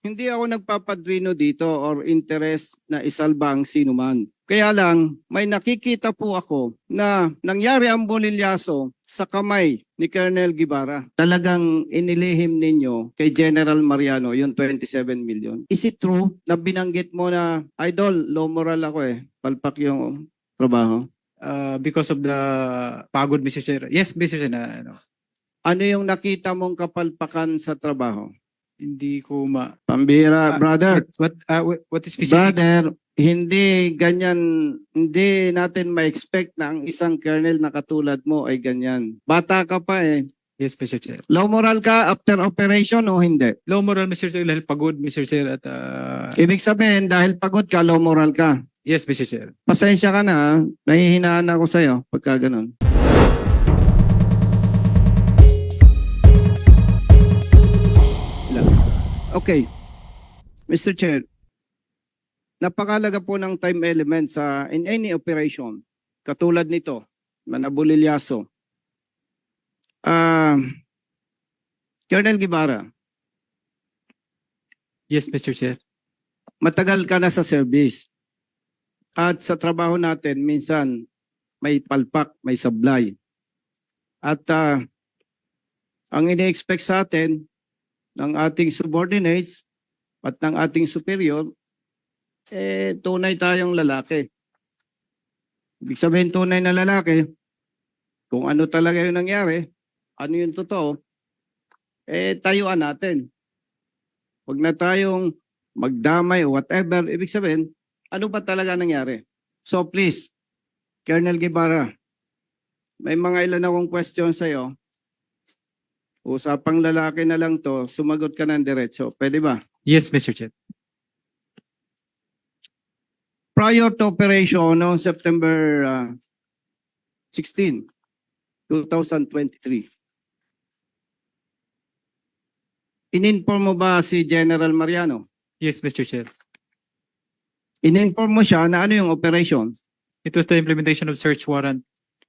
hindi ako nagpapadrino dito or interest na isalba ang sino man. Kaya lang, may nakikita po ako na nangyari ang bolilyaso sa kamay ni Colonel Guevara. Talagang inilihim ninyo kay General Mariano yung 27 million. Is it true na binanggit mo na, Idol, low moral ako eh. Palpak yung trabaho. Uh, because of the pagod, Mr. Chair. Yes, Mr. Chair, na, ano, Ano yung nakita mong kapalpakan sa trabaho? Hindi ko ma... Pambira, Ah, brother. What, uh, what, what is specific? Brother, hindi ganyan, hindi natin ma-expect na ang isang colonel na katulad mo ay ganyan. Bata ka pa eh. Yes, Mr. Chair. Low moral ka after operation o hindi? Low moral, Mr. Chair, dahil pagod, Mr. Chair, at uh, Ibig sabihin, dahil pagod ka, low moral ka. yes, Mr. Chair. Pasensya ka na, nahihinaan ako sa'yo pagka ganun. Okay. Mr. Chair, napakalaga po ng time element sa in any operation, katulad nito, manabulilyaso. Ah, Colonel Guevara, Yes, Mr. Chair. matagal ka na sa service. At sa trabaho natin, minsan may palpak, may sablay. At ah, ang ini-expect sa atin ng ating subordinates at ng ating superior, eh, tunay tayong lalaki. Ibig sabihin tunay na lalaki, kung ano talaga yung nangyari, ano yung totoo, eh, tayuan natin. Huwag na tayong magdamay o whatever, ibig sabihin, ano ba talaga nangyari? So please, Colonel Guevara, may mga ilan akong question sa'yo. Usapang lalaki na lang to, sumagot ka ng diretso. Pwede ba? Yes, Mr. Chair. Prior to operation noong September ah, 16, 2023, ininform mo ba si General Mariano? Yes, Mr. Chair. Ininform mo siya na ano yung operation? It was the implementation of search warrant.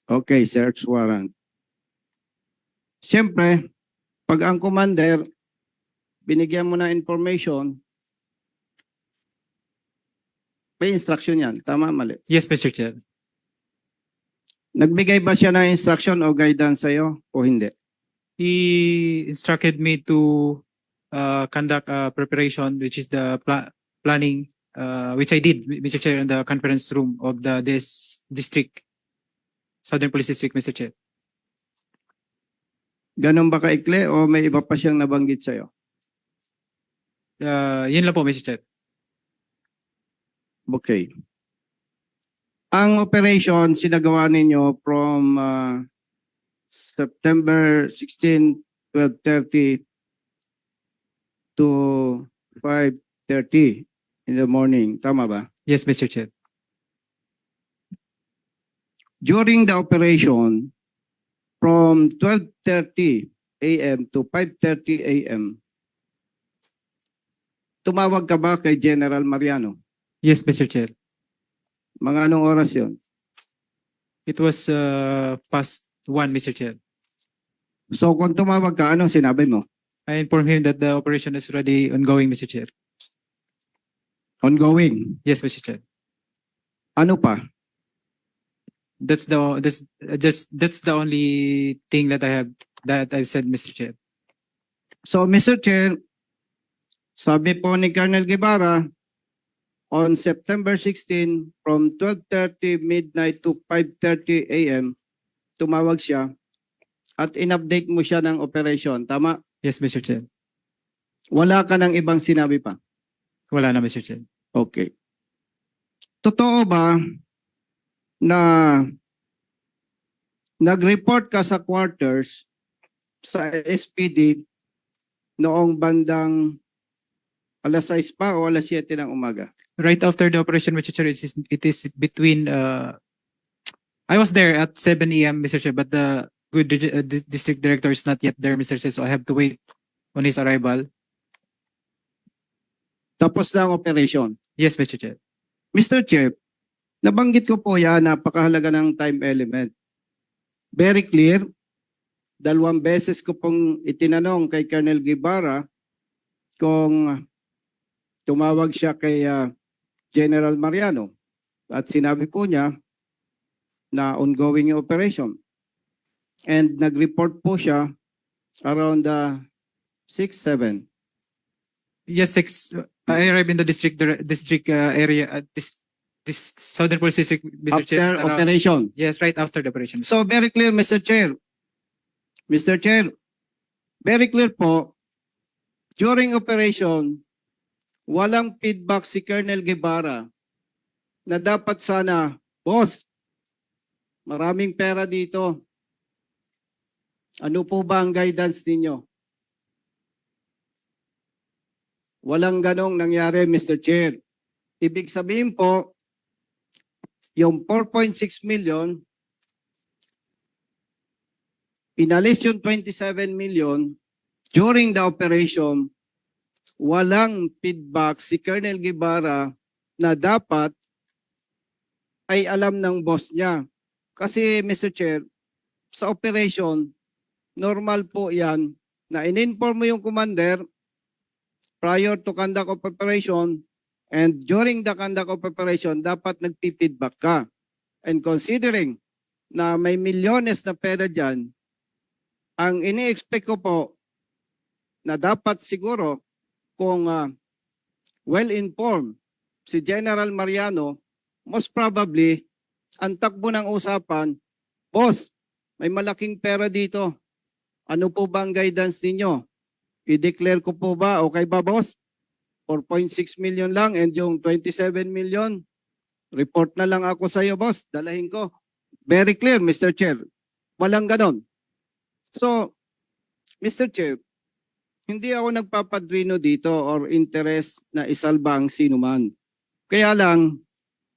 Okay, search warrant. Siyempre, pag ang commander, binigyan mo na information, may instruction yan. Tama, mali. Yes, Mr. Chair. Nagbigay ba siya ng instruction o guidance sa'yo o hindi? He instructed me to uh, conduct a preparation, which is the pla- planning, uh, which I did, Mr. Chair, in the conference room of the this district, Southern Police District, Mr. Chair. Ganun ba kaikli o may iba pa siyang nabanggit sa'yo? Uh, yun lang po, Mr. Chair. Okay. Ang operation sinagawa ninyo from uh, September 16, 12:30 to 5:30 in the morning. Tama ba? Yes, Mr. Chair. During the operation from 12:30 a.m. to 5:30 a.m. Tumawag ka ba kay General Mariano? Yes, Mr. Chair. Mga anong oras 'yon? It was uh, past one, Mr. Chair. So kung tumawag ka, anong sinabi mo? I informed him that the operation is already ongoing, Mr. Chair. Ongoing. Yes, Mr. Chair. Ano pa? That's the that's just that's the only thing that I have that I've said, Mr. Chair. So, Mr. Chair, sabi po ni Colonel Guevara, on September 16, from 12.30 midnight to 5.30 a.m., tumawag siya at in-update mo siya ng operation. Tama? Yes, Mr. Chair. Wala ka ng ibang sinabi pa. Wala na, Mr. Chair. Okay. Totoo ba na nag-report ka sa quarters sa SPD noong bandang alas 6 pa o alas 7 ng umaga? Right after the operation, Mr. Chair, it is, it is between. Uh, I was there at 7 a.m., Mr. Chair, but the good uh, di- district director is not yet there, Mr. Chair, so I have to wait on his arrival. Tapos na ang operation. Yes, Mr. Chair. Mr. Chair, nabanggit ko po yan, napakahalaga ng time element. Very clear. Dalawang beses ko pong itinanong kay Colonel Guevara kung tumawag siya kay ah, General Mariano at sinabi po niya na ongoing operation. And nag-report po siya around uh, 6, 7. Yes, six. I arrived in the district district uh, area at this this Southern Police District, Mr. Chair. After around- operation. Yes, right after the operation. So very clear, Mr. Chair. Mr. Chair, very clear po, during operation, walang feedback si Colonel Guevara na dapat sana, boss, maraming pera dito. Ano po ba ang guidance ninyo? Walang ganong nangyari, Mr. Chair. Ibig sabihin po, yung 4.6 million inalis yung 27 million during the operation, walang feedback si Colonel Guevara na dapat ay alam ng boss niya. Kasi Mr. Chair, sa operation, normal po yan na in-inform mo yung commander prior to conduct of operation and during the conduct of operation, dapat nagpi-feedback ka. And considering na may milyones na pera dyan, ang ini-expect ko po na dapat siguro kung ah, well-informed si General Mariano, most probably, ang takbo ng usapan, Boss, may malaking pera dito. Ano po ba ang guidance ninyo? I-declare ko po ba, okay ba boss? 4.6 million lang and yung 27 million, report na lang ako sa iyo boss, dalahin ko. Very clear, Mr. Chair. Walang ganon. So, Mr. Chair, hindi ako nagpapadrino dito or interest na isalba ang sino man. Kaya lang,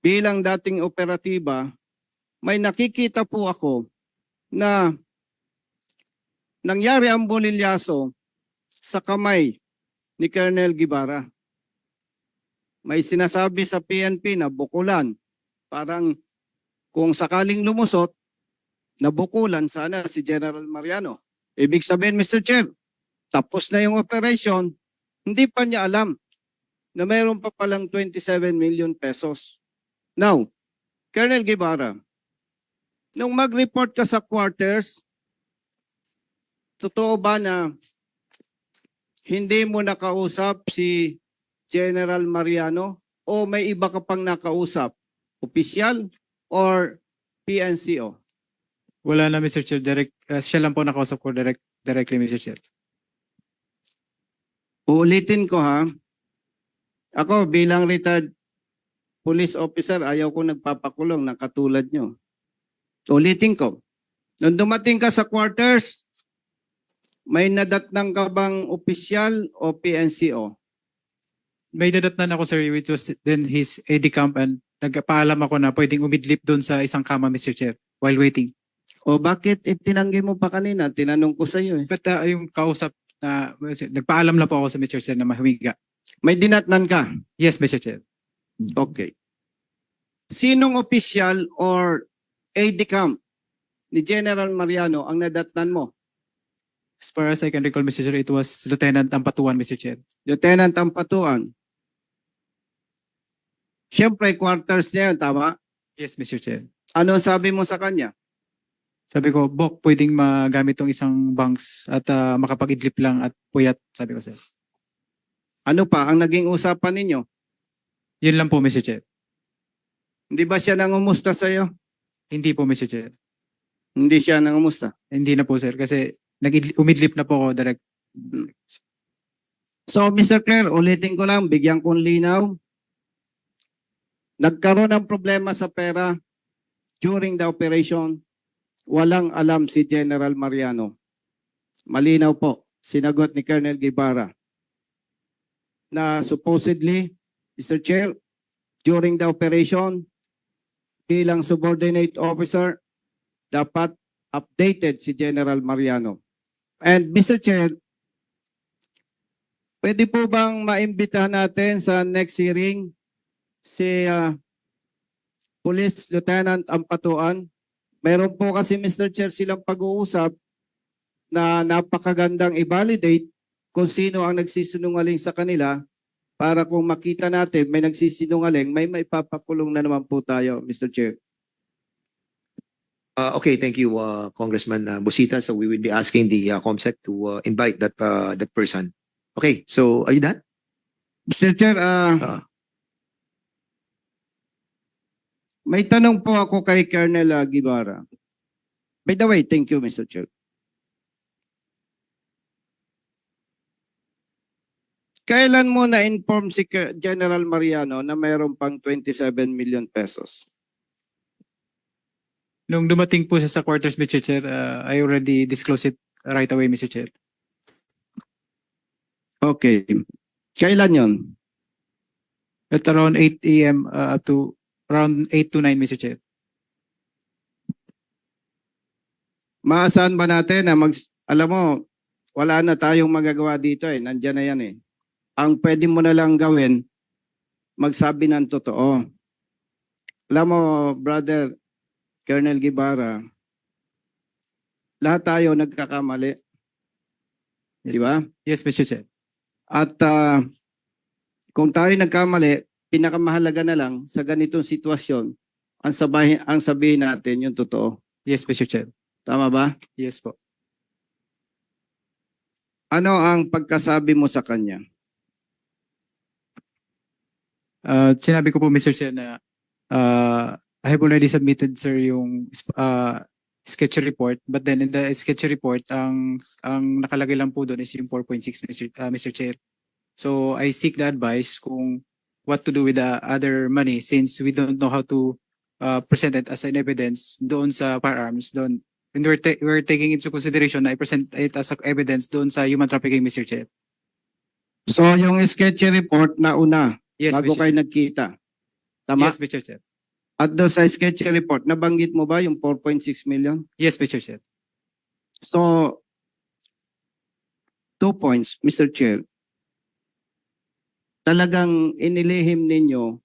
bilang dating operatiba, may nakikita po ako na nangyari ang bolilyaso sa kamay ni Colonel Gibara. May sinasabi sa PNP na bukulan. Parang kung sakaling lumusot, nabukulan sana si General Mariano. Ibig sabihin, Mr. Chair, tapos na yung operation, hindi pa niya alam na mayroon pa palang 27 million pesos. Now, Colonel Guevara, nung mag-report ka sa quarters, totoo ba na hindi mo nakausap si General Mariano o may iba ka pang nakausap? Opisyal or PNCO? Wala na, Mr. Chair. Direct, uh, siya lang po nakausap ko direct, directly, Mr. Chair. Uulitin ko ha. Ako bilang retired police officer, ayaw ko nagpapakulong na katulad nyo. Ulitin ko. Nung dumating ka sa quarters, may nadatnang ka bang opisyal o PNCO? May dadatnan ako, sir, which was then his AD camp and nagpaalam ako na pwedeng umidlip doon sa isang kama, Mr. Chair, while waiting. O bakit itinanggi mo pa kanina? Tinanong ko sa iyo eh. But uh, yung kausap na, nagpaalam lang po ako sa Mr. Chair na mahumiga. May dinatnan ka. Yes, Mr. Chair. Okay. Sinong opisyal or AD camp ni General Mariano ang nadatnan mo? As far as I can recall, Mr. Chair, it was Lieutenant Ampatuan, Mr. Chair. Lieutenant Ampatuan. Siyempre, quarters niya yun, tama? Yes, Mr. Chair. Ano ang sabi mo sa kanya? Sabi ko, Bok, pwedeng magamit tong isang banks at uh, makapag-idlip lang at puyat, sabi ko, sir. Ano pa ang naging usapan ninyo? Yun lang po, Mr. Chair. Hindi ba siya nangumusta sa iyo? Hindi po, Mr. Chair. Hindi siya nangumusta. Hindi na po, sir. Kasi nag umidlip na po ako direct. So, Mr. Claire, ulitin ko lang, bigyan kong linaw. Nagkaroon ng problema sa pera during the operation. Walang alam si General Mariano. Malinaw po, sinagot ni Colonel Guevara na supposedly, Mr. Chair, during the operation, bilang subordinate officer, dapat updated si General Mariano. And Mr. Chair, Pwede po bang maimbitahan natin sa next hearing si ah, Police Lieutenant Ampatuan? Meron po kasi Mr. Chair silang pag-uusap na napakagandang i-validate kung sino ang nagsisinungaling sa kanila para kung makita natin may nagsisinungaling, may maipapakulong na naman po tayo, Mr. Chair. Uh, okay, thank you, uh, Congressman uh, Busita. So we will be asking the uh, COMSEC to uh, invite that uh, that person. Okay, so are you done? Mr. Chair, ah, Ah. May tanong po ako kay Colonel Guevara. By the way, thank you, Mr. Chair. Kailan mo na-inform si General Mariano na mayroon pang 27 million pesos? Nung dumating po siya sa quarters, Mr. Chair, uh, I already disclosed it right away, Mr. Chair. Okay. Kailan yon? At around 8 a.m. uh, to around 8 to 9, Mr. Chair. Maasahan ba natin na mag... Alam mo, wala na tayong magagawa dito eh. Nandiyan na yan eh. Ang pwede mo na lang gawin, magsabi ng totoo. Alam mo, brother, Colonel Guevara, lahat tayo nagkakamali. Di ba? Yes, Mr. Chair. At ah, kung tayo nagkamali, pinakamahalaga na lang sa ganitong sitwasyon, ang sabihin, ang sabihin natin yung totoo. Yes, Mr. Chair. Tama ba? Yes po. Ano ang pagkasabi mo sa kanya? Uh, sinabi ko po, Mr. Chair, na uh, I have already submitted, sir, yung uh, sketch report. But then in the sketch report, ang ang nakalagay lang po doon is yung 4.6, Mr. Uh, Mr. Chair. So I seek the advice kung what to do with the other money since we don't know how to uh, present it as an evidence doon sa firearms doon. And we're, ta- we're taking into consideration na i-present it as evidence doon sa human trafficking, Mr. Chair. So yung sketch report na una, Yes, bago Mr. kayo nagkita. Tama? Yes, Mr. Chair. At doon sa sketch report, nabanggit mo ba yung 4.6 million? Yes, Mr. Chair. So, two points, Mr. Chair. Talagang inilihim ninyo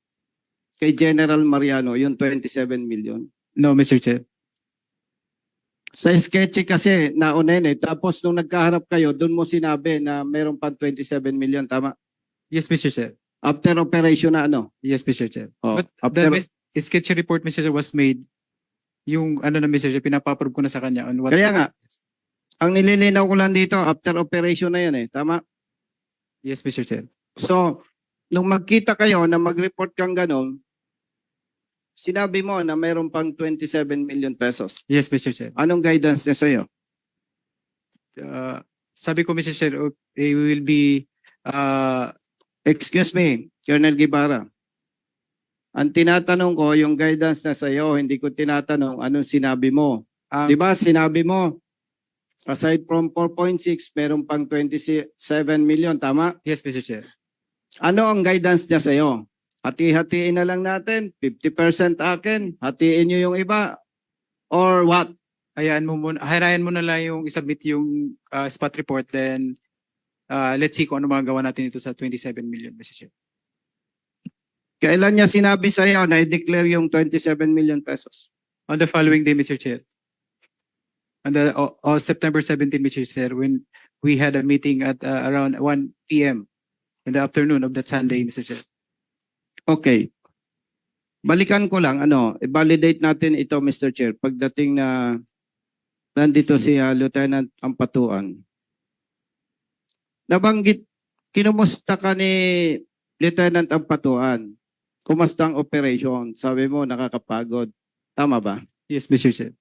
kay General Mariano yung 27 million. No, Mr. Chair. Sa sketchy kasi nauna yun eh. Tapos nung nagkaharap kayo, doon mo sinabi na meron pang 27 million, tama? Yes, Mr. Chair. After operation na ano? Yes, Mr. Chair. Oh, But after, the mis- sketch report, Mr. Chair, was made. Yung ano na, Mr. Chair, pinapa-approve ko na sa kanya on what... Kaya nga. ang nililinaw ko lang dito, after operation na yan eh. Tama? Yes, Mr. Chair. So, nung magkita kayo na mag-report kang ganon, sinabi mo na mayroon pang 27 million pesos. Yes, Mr. Chair. Anong guidance niya sa'yo? Uh, sabi ko, Mr. Chair, uh, we will be... Uh, Excuse me, Colonel Guevara. Ang tinatanong ko, yung guidance na sa'yo, hindi ko tinatanong anong sinabi mo. ang, Di ba, sinabi mo, aside from 4.6, meron pang 27 million, tama? yes, Mr. Chair. Ano ang guidance niya sa'yo? Hati-hatiin na lang natin, 50% akin, hatiin niyo yung iba, or what? Hayaan mo muna, hayaan mo na lang yung isubmit yung uh, spot report, then uh, let's see kung ano magagawa natin ito sa 27 million, Mr. Chair. Kailan niya sinabi sa'yo na i-declare yung 27 million pesos? On the following day, Mr. Chair. On the o- o September 17, Mr. Chair, when we had a meeting at uh, around 1 p.m. in the afternoon of that Sunday, Mr. Chair. Okay. Balikan ko lang, ano, i-validate natin ito, Mr. Chair, pagdating na nandito si uh, Lieutenant Ampatuan. Nabanggit, kinumusta ka ni Lieutenant Ampatuan? Kumusta ang operation? Sabi mo, nakakapagod. Tama ba? Yes, Mr. Chair.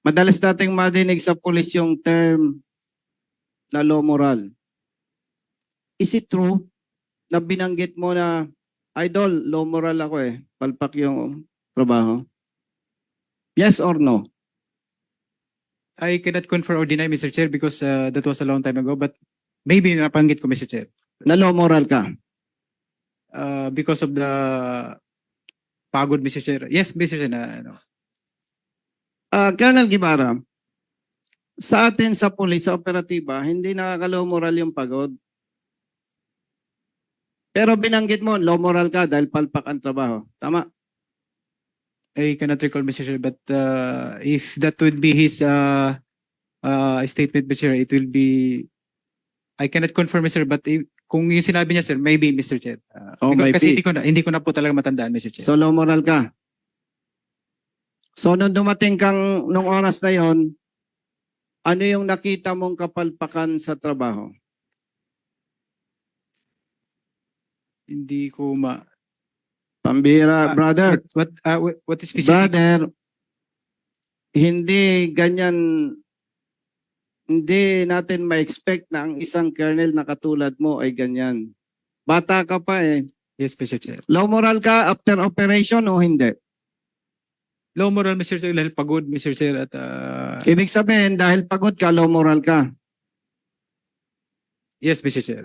Madalas nating madinig sa pulis yung term na low moral. Is it true na binanggit mo na, idol, low moral ako eh, palpak yung trabaho? Yes or no? I cannot confirm or deny, Mr. Chair, because uh, that was a long time ago, but maybe napanggit ko, Mr. Chair. Na low moral ka? Uh, because of the pagod, Mr. Chair. Yes, Mr. Chair, na, ano. Ah, Colonel Guevara, sa atin sa pulis, sa operatiba, hindi nakaka-low moral yung pagod. Pero binanggit mo, low moral ka dahil palpak ang trabaho. Tama? I cannot recall, Mr. Chair, but uh, if that would be his uh, uh, statement, Mr. Chair, it will be, I cannot confirm, Mr. But if, kung yung sinabi niya, sir, maybe, Mr. Chair. Uh, Oh, because- Kasi maybe. hindi ko na, hindi ko na po talaga matandaan, Mr. Chair. So low moral ka. So nung dumating kang nung oras na yon, ano yung nakita mong kapalpakan sa trabaho? Hindi ko ma... Pambira, Ah, brother. What, what, uh, what- what is specific? Brother, hindi ganyan, hindi natin ma-expect na ang isang kernel na katulad mo ay ganyan. Bata ka pa eh. Yes, Mr. Chair. Low moral ka after operation o hindi? Low moral, Mr. Chair, dahil pagod, Mr. Chair, at uh, Ibig sabihin, dahil pagod ka, low moral ka. yes, Mr. Chair.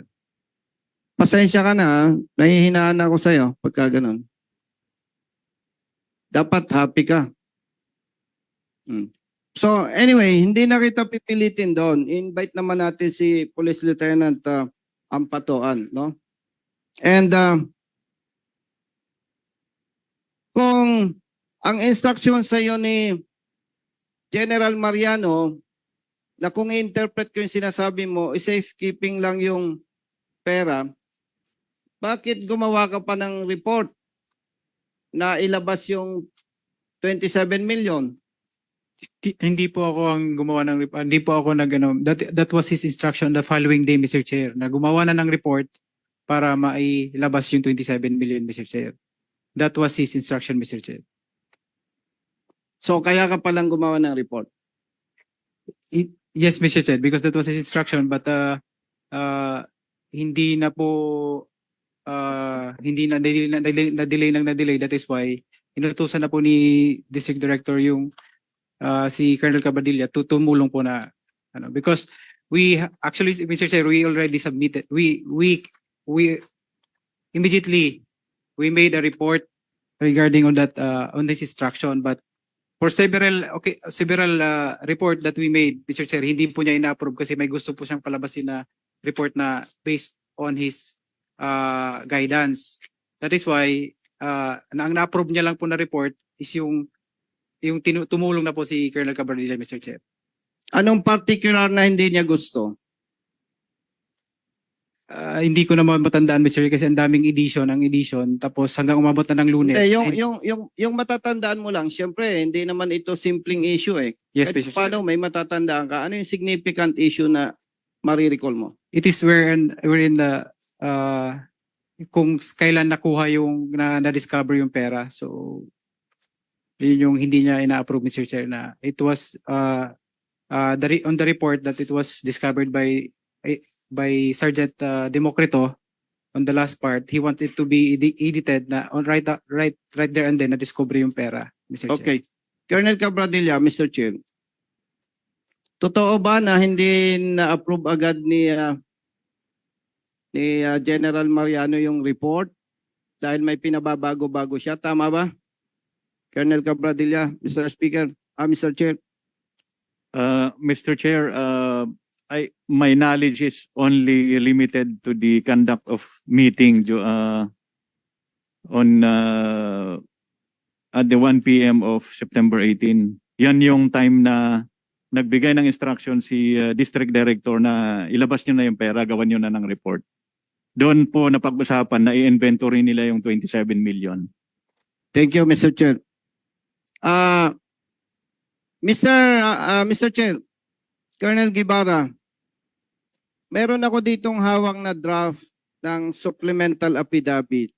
Pasensya ka na, nahihinaan ako sa'yo pagka ganun. Dapat happy ka. Hmm. So anyway, hindi na kita pipilitin doon. Invite naman natin si Police Lieutenant uh, Ampatoan, no? And uh, kung ang instruction sa iyo ni General Mariano na kung i-interpret ko yung sinasabi mo, safekeeping lang yung pera, bakit gumawa ka pa ng report na ilabas yung 27 million? Di- Hindi po ako ang gumawa ng report. Hindi po ako nag ano, that, that was his instruction the following day, Mr. Chair, na gumawa na ng report para mailabas yung 27 million, Mr. Chair. That was his instruction, Mr. Chair. So kaya ka palang gumawa ng report. I- yes, Mr. Chair, because that was his instruction, but uh, uh, hindi na po uh, hindi na delay na delay, na delay lang na delay. That is why inutusan na po ni District Director yung uh, si Colonel Cabadilla to tumulong po na ano because we actually Mr. Chair we already submitted we we we immediately we made a report regarding on that uh, on this instruction but for several okay several uh, report that we made Mr. Chair hindi po niya ina-approve kasi may gusto po siyang palabasin na report na based on his uh, guidance that is why uh, na ang na-approve niya lang po na report is yung yung tumulong na po si Colonel Cabardilla Mr. Chair Anong particular na hindi niya gusto? Ah, hindi ko na matandaan Mr. Chair kasi ang daming edition ang edition tapos hanggang umabot na ng lunes Eh, yung, And- yung, yung, yung matatandaan mo lang, syempre, hindi naman ito simpleng issue eh. yes Kahit Mr. Chair paano may matatandaan ka, ano yung significant issue na marirecall mo? it is where in, where in the uh, kung kailan nakuha yung na, na-discover yung pera. So yun yung hindi niya ina-approve Mr. Chair na it was uh, uh, the re- on the report that it was discovered by eh, by Sergeant uh, Democrito on the last part he wanted to be edi- edited na on right uh, right right there and then na discover yung pera Mr. Okay. Colonel Cabradilla, Mr. Chair. Totoo ba na hindi na-approve agad ni ah, ni ah, General Mariano yung report dahil may pinababago-bago siya? Tama ba? Colonel Cabradilla, Mr. Speaker, ah, Mr. Chair. Uh, Mr. Chair, uh, I, my knowledge is only limited to the conduct of meeting uh, on uh, at the 1 p.m. of September 18. Yan yung time na nagbigay ng instruction si uh, District Director na ilabas nyo na yung pera, gawan nyo na ng report. Doon po napag-usapan na i-inventory nila yung 27 million. Thank you, Mr. Chair. Ah, Mr. ah, ah, Mr. Chair, Colonel Guevara, meron ako ditong hawak na draft ng supplemental affidavit.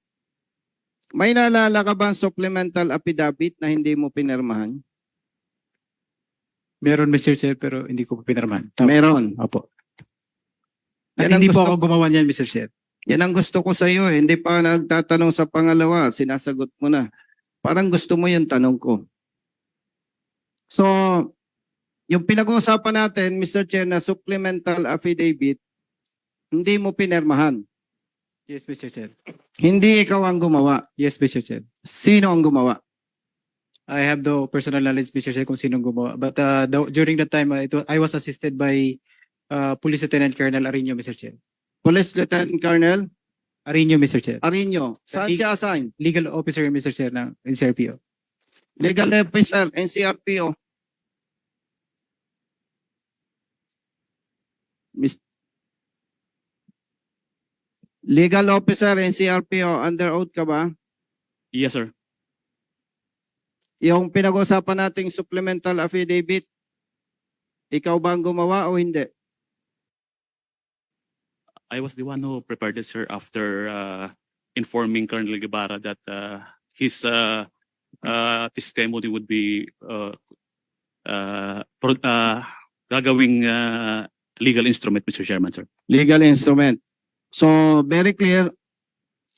May naalala ka ba ang supplemental affidavit na hindi mo pinirmahan? Meron Mr. Chair pero hindi ko pa pinirmahan. Meron. Opo. At hindi po ako gumawa niyan Mr. Chair. Yan ang gusto ko sa iyo. eh. Hindi pa nagtatanong sa pangalawa. Sinasagot mo na. Parang gusto mo yung tanong ko. So, yung pinag-uusapan natin, Mr. Chair, na supplemental affidavit, hindi mo pinirmahan. Yes Mr. Chair. Hindi ikaw ang gumawa. Yes Mr. Chair. Sino ang gumawa? I have the personal knowledge, Mr. Chair, kung sinong gumawa. But uh, the- during that time, uh, it I was assisted by uh, Police Lieutenant Colonel Arino, Mr. Chair. Police Lieutenant Colonel Arino, Mr. Chair. Arino. Saan Ig- siya assign? Legal officer, Mr. Chair, ng NCRPO. Legal officer, NCRPO. Mis- Legal officer NCRPO, under oath ka ba? Yes, sir. Yung pinag-usapan nating supplemental affidavit, ikaw ba ang gumawa o hindi? I was the one who prepared it, sir, after uh, informing Colonel Guevara that uh, his uh, uh, testimony would be uh, uh, pro- uh, gagawing uh, legal instrument, Mr. Chairman, sir. Legal instrument. So, very clear,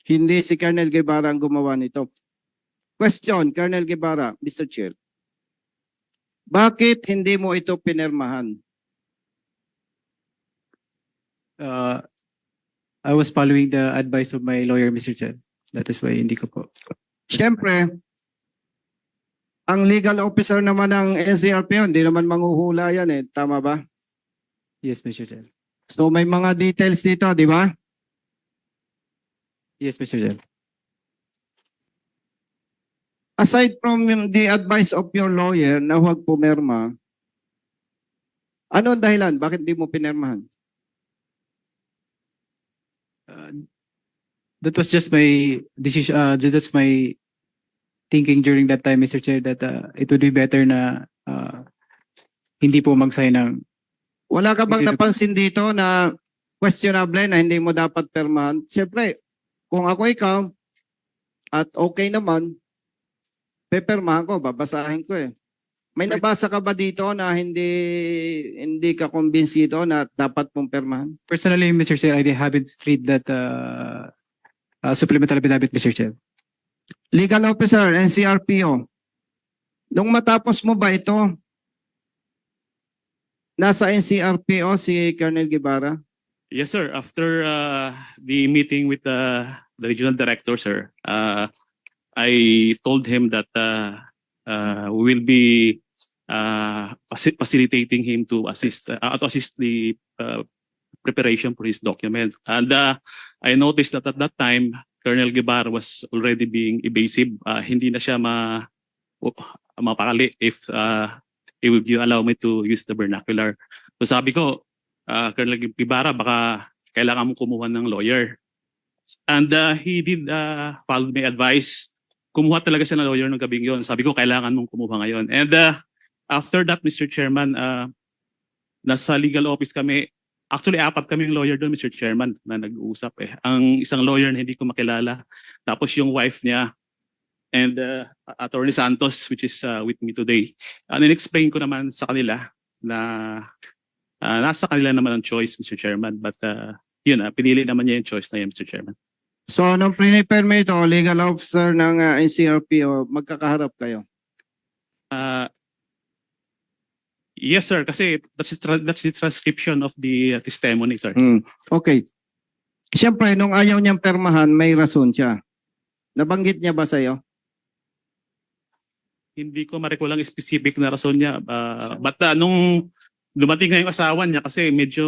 hindi si Colonel Guevara ang gumawa nito. Question, Colonel Guevara, Mr. Chair. Bakit hindi mo ito pinirmahan? Uh, I was following the advice of my lawyer, Mr. Chair. That is why hindi ko po. Siyempre, ang legal officer naman ng NCRPO, hindi naman manghuhula yan eh. Tama ba? Yes, Mr. Chair. So may mga details dito, di ba? Yes, Mr. Chair. Aside from the advice of your lawyer na huwag pumirma, ano ang dahilan? Bakit di mo pinirmahan? Uh, that was just my decision, uh, ju- just my thinking during that time, Mr. Chair, that uh, it would be better na uh, hindi po mag-sign ng Wala ka bang napansin dito na questionable na hindi mo dapat permahan? Siyempre, kung ako ikaw at okay naman, pepermahan ko, babasahin ko eh. May nabasa ka ba dito na hindi hindi ka kumbinsido na dapat mong permahan? Personally, Mr. Chair, I haven't read that uh, uh, supplemental affidavit, Mr. Chair. Legal officer, NCRPO. Nung matapos mo ba ito, nasa NCRPO si Colonel Guevara? Yes, sir. After uh, the meeting with uh, the regional director, sir, uh, I told him that uh, uh, we will be uh, faci- facilitating him to assist uh, to assist the uh, preparation for his document. And uh, I noticed that at that time, Colonel Guevara was already being evasive. Uh, hindi na siya ma mapakali if uh, if you allow me to use the vernacular. So sabi ko, uh, Colonel Guevara, baka kailangan mong kumuha ng lawyer. And uh, he did uh, follow my advice. Kumuha talaga siya ng lawyer ng gabing yon. Sabi ko, kailangan mong kumuha ngayon. And uh, after that, Mr. Chairman, uh, nasa legal office kami. Actually, apat kaming lawyer doon, Mr. Chairman, na nag-uusap eh. Ang isang lawyer na hindi ko makilala. Tapos yung wife niya, and uh, Attorney Santos, which is uh, with me today. Uh, explain ko naman sa kanila na Ah, nasa kanila naman ang choice, Mr. Chairman. But uh, yun, ah, pinili naman niya yung choice na yun, Mr. Chairman. So, nung prepare mo ito, legal officer ng uh, NCRPO, magkakaharap kayo. Uh, yes, sir. Kasi that's the, that's the transcription of the uh, testimony, sir. Hmm. Okay. Siyempre, nung ayaw niyang permahan, may rason siya. Nabanggit niya ba sa'yo? Hindi ko ma-recall ang specific na rason niya. Uh, but uh, nung dumating nga yung asawa niya, kasi medyo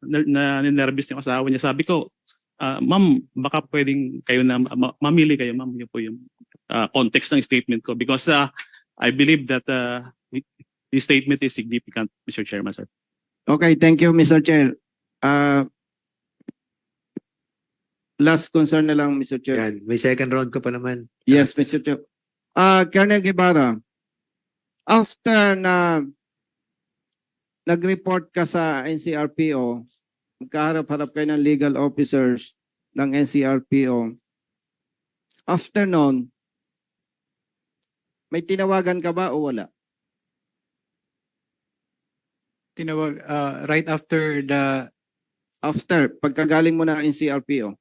na, na nervous yung asawa niya, sabi ko, ah, ma'am, baka pwedeng kayo na, ma- mamili kayo, ma'am. Yun po yung ah, context ng statement ko. Because uh, I believe that uh, the statement is significant, Mr. Chairman, sir. Okay, thank you, Mr. Chair. Uh, last concern na lang, Mr. Chair. Yan, may second round ka pa naman. Yes, Mr. Chair. Ah, Colonel Guevara, after na nag-report ka sa NCRPO, magkaharap-harap kayo ng legal officers ng NCRPO, after nun, may tinawagan ka ba o wala? Tinawag, uh, right after the, After, pagkagaling mo ng NCRPO.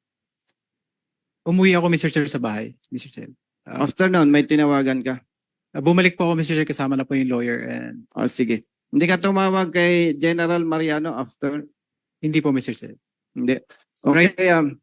umuwi ako, Mr. Chair, sa bahay, Mr. Chair. Uh, After nun, may tinawagan ka. uh, bumalik po ako, Mr. Chair, kasama na po yung lawyer and O, sige. Hindi ka tumawag kay General Mariano after? hindi po, Mr. Chair. Hindi. Okay, um,